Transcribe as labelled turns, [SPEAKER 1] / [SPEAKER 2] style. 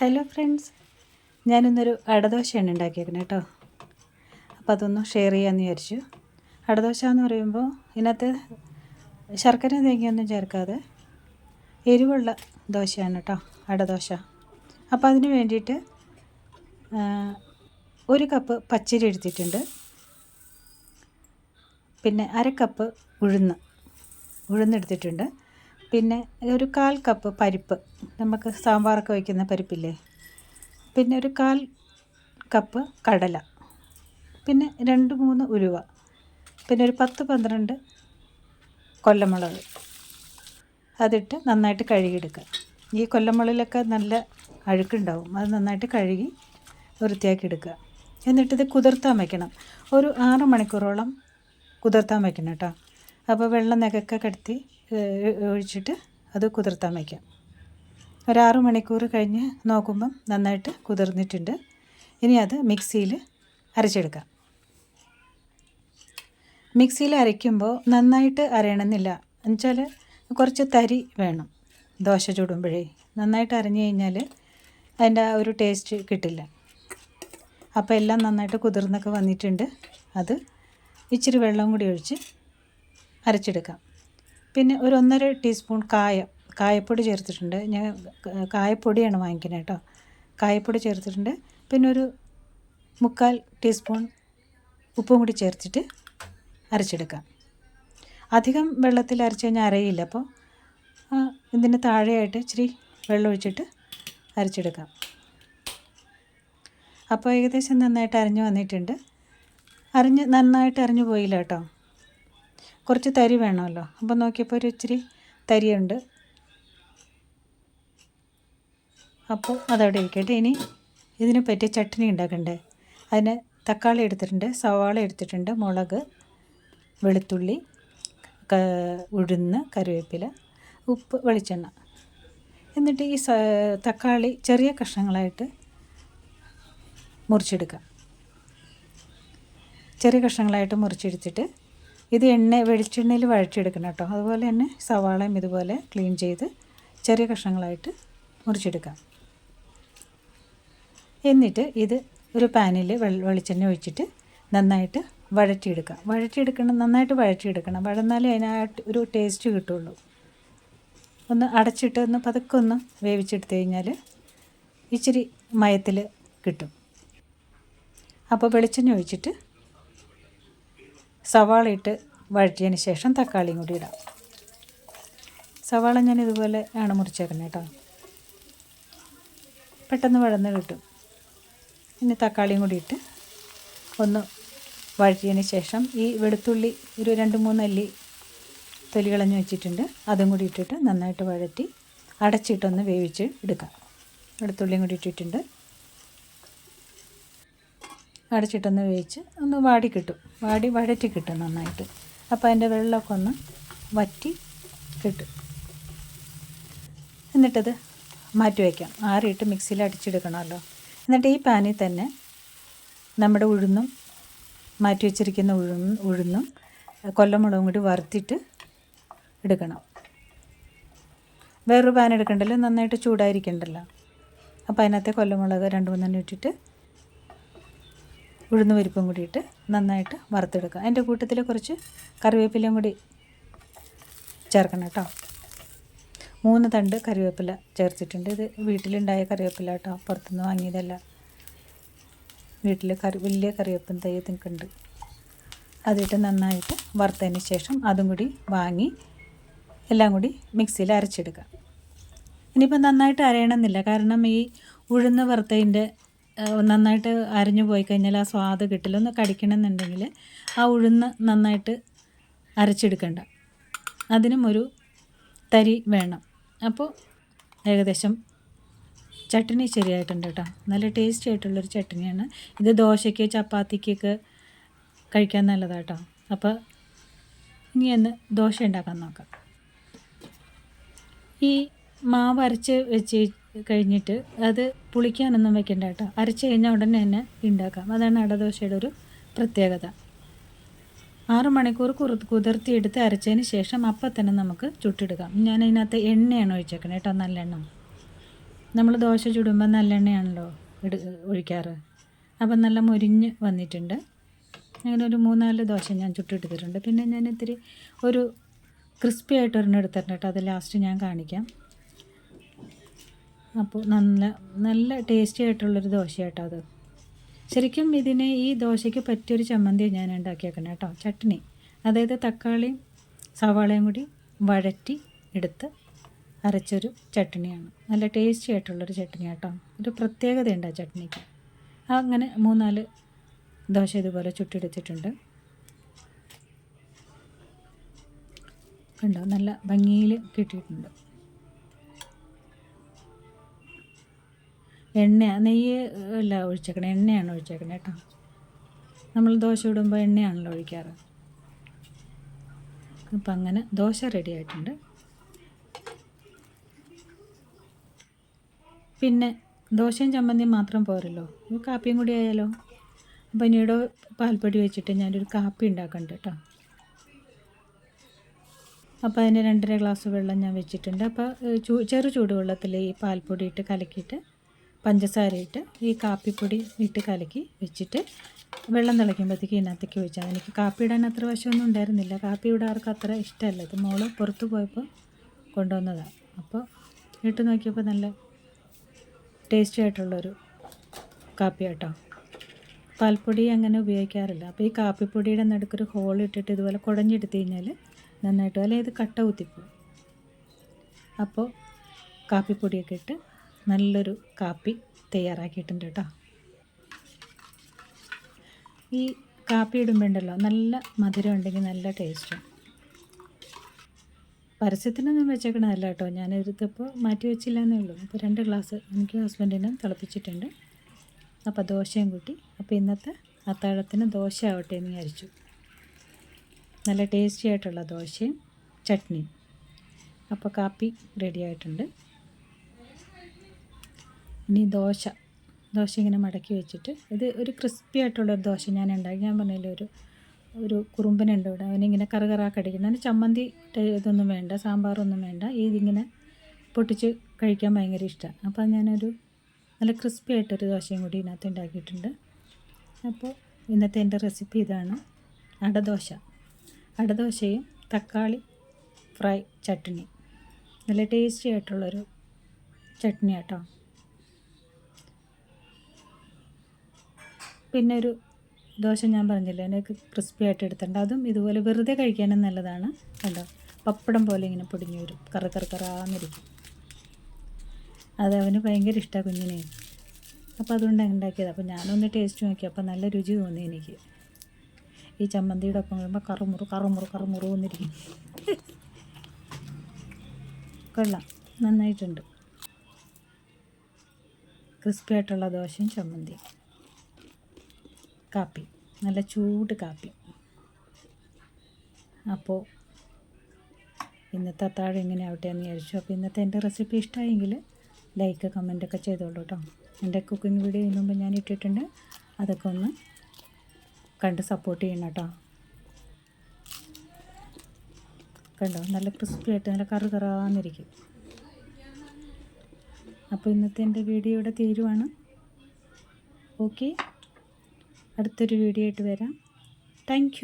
[SPEAKER 1] Hello friends ഞാനിന്നൊരു അടദോശയാണ് ഉണ്ടാക്കിയേക്കുന്നത് കേട്ടോ അപ്പോൾ അതൊന്ന് ഷെയർ ചെയ്യാമെന്ന് വിചാരിച്ചു. അടദോശ എന്ന് പറയുമ്പോൾ ഇതിനകത്ത് ശർക്കര തേങ്ങയൊന്നും ചേർക്കാതെ എരിവുള്ള ദോശയാണ് കേട്ടോ അടദോശ. അപ്പോൾ അതിന് വേണ്ടിയിട്ട് ഒരു കപ്പ് പച്ചരി എടുത്തിട്ടുണ്ട്. പിന്നെ അര കപ്പ് ഉഴുന്ന് ഉഴുന്നെടുത്തിട്ടുണ്ട് പിന്നെ ഒരു കാൽ കപ്പ് പരിപ്പ്. നമുക്ക് സാമ്പാറൊക്കെ വയ്ക്കുന്ന പരിപ്പില്ലേ? പിന്നെ ഒരു കാൽ കപ്പ് കടല. പിന്നെ രണ്ട് മൂന്ന് ഉലുവ. പിന്നെ ഒരു പത്ത് പന്ത്രണ്ട് കൊല്ലമുളക്. അതിട്ട് നന്നായിട്ട് കഴുകിയെടുക്കുക. ഈ കൊല്ലമുളകിലൊക്കെ നല്ല അഴുക്കുണ്ടാവും. അത് നന്നായിട്ട് കഴുകി വൃത്തിയാക്കി എടുക്കുക എന്നിട്ടിത് കുതിർത്താൻ വയ്ക്കണം ഒരു ആറ് മണിക്കൂറോളം കുതിർത്താൻ വയ്ക്കണം കേട്ടോ. അപ്പോൾ വെള്ളം നികക്കെ കടത്തി ഒഴിച്ചിട്ട് അത് കുതിർത്താൻ വയ്ക്കാം. ഒരാറ് മണിക്കൂർ കഴിഞ്ഞ് നോക്കുമ്പം നന്നായിട്ട് കുതിർന്നിട്ടുണ്ട്. ഇനി അത് മിക്സിയിൽ അരച്ചെടുക്കാം. മിക്സിയിൽ അരയ്ക്കുമ്പോൾ നന്നായിട്ട് അരയണമെന്നില്ല. എന്നുവെച്ചാൽ കുറച്ച് തരി വേണം. ദോശ ചൂടുമ്പോഴേ നന്നായിട്ട് അരഞ്ഞു കഴിഞ്ഞാൽ അതിന്റെ ആ ഒരു ടേസ്റ്റ് കിട്ടില്ല. അപ്പോൾ എല്ലാം നന്നായിട്ട് കുതിർന്നൊക്കെ വന്നിട്ടുണ്ട്. അത് ഇച്ചിരി വെള്ളം കൂടി ഒഴിച്ച് അരച്ചെടുക്കാം. പിന്നെ ഒരു ഒന്നര ടീസ്പൂൺ കായ കായപ്പൊടി ചേർത്തിട്ടുണ്ട്. ഞാൻ കായപ്പൊടിയാണ് വാങ്ങിക്കുന്നത് കേട്ടോ. കായപ്പൊടി ചേർത്തിട്ടുണ്ട്. പിന്നെ ഒരു മുക്കാൽ ടീസ്പൂൺ ഉപ്പും കൂടി ചേർത്തിട്ട് അരച്ചെടുക്കാം. അധികം വെള്ളത്തിൽ അരച്ച് കഴിഞ്ഞാൽ അരയില്ല. അപ്പോൾ ഇതിന് താഴെയായിട്ട് ഇച്ചിരി വെള്ളം ഒഴിച്ചിട്ട് അരച്ചെടുക്കാം. അപ്പോൾ ഏകദേശം നന്നായിട്ട് അരഞ്ഞു വന്നിട്ടുണ്ട്. അരിഞ്ഞ് നന്നായിട്ട് അരിഞ്ഞു പോയില്ല കേട്ടോ. കുറച്ച് തരി വേണമല്ലോ. അപ്പം നോക്കിയപ്പോൾ ഒരു ഇച്ചിരി തരിയുണ്ട്. അപ്പോൾ അതവിടെ ഇരിക്കട്ടെ. ഇനി ഇതിനെ പറ്റിയ ചട്നി ഉണ്ടാക്കണ്ടേ? അതിന് തക്കാളി എടുത്തിട്ടുണ്ട് സവാള എടുത്തിട്ടുണ്ട് മുളക് വെളുത്തുള്ളി ഉഴുന്ന് കറിവേപ്പില ഉപ്പ് വെളിച്ചെണ്ണ. എന്നിട്ട് ഈ തക്കാളി ചെറിയ കഷ്ണങ്ങളായിട്ട് മുറിച്ചെടുക്കാം. ചെറിയ കഷ്ണങ്ങളായിട്ട് മുറിച്ചെടുത്തിട്ട് ഇത് എണ്ണ വെളിച്ചെണ്ണയിൽ വഴച്ചെടുക്കണം കേട്ടോ. അതുപോലെ തന്നെ സവാളയും ഇതുപോലെ ക്ലീൻ ചെയ്ത് ചെറിയ കഷ്ണങ്ങളായിട്ട് മുറിച്ചെടുക്കാം. എന്നിട്ട് ഇത് ഒരു പാനിൽ വെളിച്ചെണ്ണ ഒഴിച്ചിട്ട് നന്നായിട്ട് വഴറ്റിയെടുക്കാം. വഴറ്റിയെടുക്കണം നന്നായിട്ട് വഴറ്റിയെടുക്കണം. വഴന്നാലേ അതിനായിട്ട് ഒരു ടേസ്റ്റ് കിട്ടുള്ളൂ. ഒന്ന് അടച്ചിട്ട് ഒന്ന് പതുക്കെ ഒന്ന് വേവിച്ചെടുത്ത് കഴിഞ്ഞാൽ ഇച്ചിരി മയത്തിൽ കിട്ടും. അപ്പോൾ വെളിച്ചെണ്ണ ഒഴിച്ചിട്ട് സവാള ഇട്ട് വഴറ്റിയതിന് ശേഷം തക്കാളിയും കൂടി ഇടാം. സവാള ഞാൻ ഇതുപോലെ ആണ് മുറിച്ചേക്കുന്നത് കേട്ടോ. പെട്ടെന്ന് വഴന്ന് കിട്ടും. ഇനി തക്കാളിയും കൂടി ഇട്ട് ഒന്ന് വഴറ്റിയതിന് ശേഷം ഈ വെളുത്തുള്ളി ഒരു രണ്ട് മൂന്ന് അല്ലി തൊലി കളഞ്ഞ് വെച്ചിട്ടുണ്ട്. അതും കൂടി ഇട്ടിട്ട് നന്നായിട്ട് വഴറ്റി അടച്ചിട്ടൊന്ന് വേവിച്ച് എടുക്കാം. വെളുത്തുള്ളിയും കൂടി ഇട്ടിട്ടുണ്ട്. അടച്ചിട്ടൊന്ന് വേവിച്ച് ഒന്ന് വാടി കിട്ടും. വാടി വഴറ്റി കിട്ടും നന്നായിട്ട്. അപ്പോൾ അതിന്റെ വെള്ളമൊക്കെ ഒന്ന് വറ്റി കിട്ടും. എന്നിട്ടത് മാറ്റി വയ്ക്കാം ആറിയിട്ട് മിക്സിയിൽ അടിച്ചെടുക്കണമല്ലോ. എന്നിട്ട് ഈ പാനിൽ തന്നെ നമ്മുടെ ഉഴുന്നും മാറ്റി വെച്ചിരിക്കുന്ന ഉഴുന്നും ഉഴുന്നും കൊല്ലമുളകും കൂടി വറുത്തിട്ട് എടുക്കണം. വേറൊരു പാൻ എടുക്കണ്ടല്ലോ? നന്നായിട്ട് ചൂടായിരിക്കണ്ടല്ലോ. അപ്പോൾ അതിനകത്തെ കൊല്ലമുളക് രണ്ട് മൂന്നെണ്ണം ഇട്ടിട്ട് ഉഴുന്ന് പരിപ്പും കൂടി ഇട്ട് നന്നായിട്ട് വറുത്തെടുക്കുക അതിന്റെ കൂട്ടത്തിൽ കുറച്ച് കറിവേപ്പിലയും കൂടി ചേർക്കണം കേട്ടോ. മൂന്ന് തണ്ട് കറിവേപ്പില ചേർത്തിട്ടുണ്ട്. ഇത് വീട്ടിലുണ്ടായ കറിവേപ്പില കേട്ടോ. പുറത്തുനിന്ന് വാങ്ങിയതല്ല. വീട്ടിൽ കറി വലിയ കറിവേപ്പൻ തൈ നിൽക്കുന്നുണ്ട് അതിട്ട് നന്നായിട്ട് വറുത്തതിന് ശേഷം അതും കൂടി വാങ്ങി എല്ലാം കൂടി മിക്സിയിൽ അരച്ചെടുക്കുക ഇനിയിപ്പോൾ നന്നായിട്ട് അരയണമെന്നില്ല. കാരണം ഈ ഉഴുന്ന് വറുത്തതിന്റെ നന്നായിട്ട് അരഞ്ഞു പോയി കഴിഞ്ഞാൽ ആ സ്വാദ് കിട്ടില്ല. ഒന്ന് കടിക്കണമെന്നുണ്ടെങ്കിൽ ആ ഉഴുന്ന് നന്നായിട്ട് അരച്ചെടുക്കണ്ട. അതിനും ഒരു തരി വേണം. അപ്പോൾ ഏകദേശം ചട്നി ശരിയായിട്ടുണ്ട് കേട്ടോ. നല്ല ടേസ്റ്റി ആയിട്ടുള്ളൊരു ചട്നിയാണ് ഇത് ദോശയ്ക്ക് ചപ്പാത്തിക്കൊക്കെ കഴിക്കാൻ നല്ലതാണ് കേട്ടോ. അപ്പോൾ ഇനി ഒന്ന് ദോശ ഉണ്ടാക്കാൻ നോക്കാം. ഈ മാവ് അരച്ച് വെച്ച് കഴിഞ്ഞിട്ട് അത് പുളിക്കാനൊന്നും വെക്കണ്ട കേട്ടോ. അരച്ച് കഴിഞ്ഞാൽ ഉടനെ തന്നെ ഉണ്ടാക്കാം അതാണ് അടദോശയുടെ ഒരു പ്രത്യേകത. ആറ് മണിക്കൂർ കുറു കുതിർത്തിയെടുത്ത് അരച്ചതിന് ശേഷം അപ്പം തന്നെ നമുക്ക് ചുട്ടെടുക്കാം. ഞാൻ അതിനകത്ത് എണ്ണയാണ് ഒഴിച്ചേക്കണേ കേട്ടോ നല്ല എണ്ണ നമ്മൾ ദോശ ചുടുമ്പോൾ നല്ലെണ്ണയാണല്ലോ ഇട ഒഴിക്കാറ്. അപ്പം നല്ല മുരിഞ്ഞ് വന്നിട്ടുണ്ട്. അങ്ങനെ ഒരു മൂന്നാൽ ദോശ ഞാൻ ചുട്ടെടുത്തിട്ടുണ്ട്. പിന്നെ ഞാൻ ഇത്തിരി ഒരു ക്രിസ്പി ആയിട്ട് ഒരെണ്ണം എടുത്തിട്ടുണ്ട് കേട്ടോ അത് ലാസ്റ്റ് ഞാൻ കാണിക്കാം. അപ്പോൾ നല്ല നല്ല ടേസ്റ്റി ആയിട്ടുള്ളൊരു ദോശ കേട്ടോ അത്. ശരിക്കും ഇതിനെ ഈ ദോശയ്ക്ക് പറ്റിയൊരു ചമ്മന്തി ഞാൻ ഉണ്ടാക്കിയേക്കണം കേട്ടോ ചട്നി. അതായത് തക്കാളിയും സവാളയും കൂടി വഴറ്റി എടുത്ത് അരച്ചൊരു ചട്നിയാണ്. നല്ല ടേസ്റ്റി ആയിട്ടുള്ളൊരു ചട്നി കേട്ടോ ഒരു പ്രത്യേകതയുണ്ട് ആ ചട്നിക്ക്. അങ്ങനെ മൂന്നാൽ ദോശ ഇതുപോലെ ചുട്ടെടുത്തിട്ടുണ്ട് കണ്ടോ നല്ല ഭംഗിയിൽ കിട്ടിയിട്ടുണ്ട്. എണ്ണ നെയ്യ് അല്ല ഒഴിച്ചേക്കണേ എണ്ണയാണ് ഒഴിച്ചേക്കണേ കേട്ടോ. നമ്മൾ ദോശ ഇടുമ്പോൾ എണ്ണയാണല്ലോ ഒഴിക്കാറ്. അപ്പം അങ്ങനെ ദോശ റെഡി ആയിട്ടുണ്ട്. പിന്നെ ദോശയും ചമ്മന്തിയും മാത്രം പോരല്ലോ? കാപ്പിയും കൂടി ആയാലോ? അപ്പം ഇനിയുടെ പാൽപ്പൊടി വെച്ചിട്ട് ഞാനൊരു കാപ്പി ഉണ്ടാക്കുന്നുണ്ട് കേട്ടോ. അപ്പോൾ അതിന് രണ്ടര ഗ്ലാസ് വെള്ളം ഞാൻ വെച്ചിട്ടുണ്ട്. അപ്പോൾ ചെറു ചൂടുവെള്ളത്തിൽ ഈ പാൽപ്പൊടി ഇട്ട് കലക്കിയിട്ട് പഞ്ചസാര ഇട്ട് ഈ കാപ്പിപ്പൊടി ഇട്ട് കലക്കി വെച്ചിട്ട് വെള്ളം തിളയ്ക്കുമ്പോഴത്തേക്ക് ഇതിനകത്തേക്ക് ഒഴിച്ചാൽ എനിക്ക് കാപ്പി ഇടാൻ അത്ര വശമൊന്നും ഉണ്ടായിരുന്നില്ല. കാപ്പി ഇടാർക്ക് അത്ര ഇഷ്ടമല്ല. ഇത് മോൾ പുറത്ത് പോയപ്പോൾ കൊണ്ടുവന്നതാണ് അപ്പോൾ ഇട്ട് നോക്കിയപ്പോൾ നല്ല ടേസ്റ്റി ആയിട്ടുള്ളൊരു കാപ്പി കേട്ടോ പാൽപ്പൊടി അങ്ങനെ ഉപയോഗിക്കാറില്ല. അപ്പോൾ ഈ കാപ്പിപ്പൊടിയുടെ നടുക്കൊരു ഹോൾ ഇട്ടിട്ട് ഇതുപോലെ കുടഞ്ഞെടുത്ത് കഴിഞ്ഞാൽ നന്നായിട്ട് അല്ലെങ്കിൽ ഇത് കട്ട കുത്തിപ്പോവും. അപ്പോൾ കാപ്പിപ്പൊടിയൊക്കെ ഇട്ട് നല്ലൊരു കാപ്പി തയ്യാറാക്കിയിട്ടുണ്ട് കേട്ടോ. ഈ കാപ്പി ഇടുമ്പോണ്ടല്ലോ നല്ല മധുരം ഉണ്ടെങ്കിൽ നല്ല ടേസ്റ്റും പരസ്യത്തിനൊന്നും വെച്ചേക്കണതല്ല കേട്ടോ. ഞാൻ എടുത്തപ്പോൾ മാറ്റി വെച്ചില്ല എന്നേ ഉള്ളൂ. അപ്പോൾ രണ്ട് ഗ്ലാസ് എനിക്ക് ഹസ്ബൻഡിനും തിളപ്പിച്ചിട്ടുണ്ട്. അപ്പോൾ ദോശയും കൂട്ടി. അപ്പോൾ ഇന്നത്തെ അത്താഴത്തിന് ദോശ ആവട്ടെ എന്ന് വിചാരിച്ചു. നല്ല ടേസ്റ്റി ആയിട്ടുള്ള ദോശയും ചട്നിയും. അപ്പോൾ കാപ്പി റെഡി ആയിട്ടുണ്ട്. ഇനി ദോശ. ദോശ ഇങ്ങനെ മടക്കി വെച്ചിട്ട് ഇത് ഒരു ക്രിസ്പി ആയിട്ടുള്ളൊരു ദോശ ഞാൻ ഉണ്ടാക്കി. ഞാൻ പറഞ്ഞില്ലേ ഒരു ഒരു കുറുമ്പനുണ്ട് ഇവിടെ. അവനിങ്ങനെ കറുകറാ കടിക്കണം അതിന് ചമ്മന്തി ഇതൊന്നും വേണ്ട സാമ്പാറൊന്നും വേണ്ട. ഇതിങ്ങനെ പൊട്ടിച്ച് കഴിക്കാൻ ഭയങ്കര ഇഷ്ടമാണ് അപ്പോൾ ഞാനൊരു നല്ല ക്രിസ്പി ആയിട്ടൊരു ദോശയും കൂടി ഇതിനകത്ത് ഉണ്ടാക്കിയിട്ടുണ്ട്. അപ്പോൾ ഇന്നത്തെ എന്റെ റെസിപ്പി ഇതാണ് അടദോശ. അടദോശയും തക്കാളി ഫ്രൈ ചട്നി. നല്ല ടേസ്റ്റി ആയിട്ടുള്ളൊരു ചട്നി കേട്ടോ പിന്നെ ഒരു ദോശ ഞാൻ പറഞ്ഞില്ലേ അതിനൊക്കെ ക്രിസ്പി ആയിട്ട് എടുത്തിട്ടുണ്ട്. അതും ഇതുപോലെ വെറുതെ കഴിക്കാനും നല്ലതാണ് കണ്ടോ പപ്പടം പോലെ ഇങ്ങനെ പൊടിഞ്ഞു വരും. കറ കറ കറാന്നിരിക്കും. അത് അവന് ഭയങ്കര ഇഷ്ടമാണ് കുഞ്ഞിനെ. അപ്പോൾ അതുകൊണ്ട് ഉണ്ടാക്കിയത്. അപ്പോൾ ഞാനൊന്ന് ടേസ്റ്റ് നോക്കി. അപ്പോൾ നല്ല രുചി തോന്നി എനിക്ക്. ഈ ചമ്മന്തിയുടെ ഒപ്പം വരുമ്പോൾ കറുമുറു കറുമുറു കറുമുറു എന്നിരിക്കും. കൊള്ളാം. നന്നായിട്ടുണ്ട്. ക്രിസ്പി ആയിട്ടുള്ള ദോശയും ചമ്മന്തിയും. കാപ്പി നല്ല ചൂട് കാപ്പി. അപ്പോൾ ഇന്നത്തെ അത്താഴം എങ്ങനെ ആവട്ടെ എന്ന് വിചാരിച്ചു. അപ്പോൾ ഇന്നത്തെ എന്റെ റെസിപ്പി ഇഷ്ടമായെങ്കിൽ ലൈക്ക് കമന്റൊക്കെ ചെയ്തോളൂ കേട്ടോ എന്റെ കുക്കിംഗ് വീഡിയോ ഇതിനു മുമ്പ് ഞാൻ ഇട്ടിട്ടുണ്ട്. അതൊക്കെ ഒന്ന് കണ്ട് സപ്പോർട്ട് ചെയ്യണം കേട്ടോ കണ്ടോ? നല്ല ക്രിസ്പി ആയിട്ട് നല്ല കറു കറാന്നിരിക്കും. അപ്പോൾ ഇന്നത്തെ എന്റെ വീഡിയോ ഇവിടെ തീരുവാണ്. ഓക്കെ അടുത്തൊരു വീഡിയോ ആയിട്ട് വരാം. താങ്ക്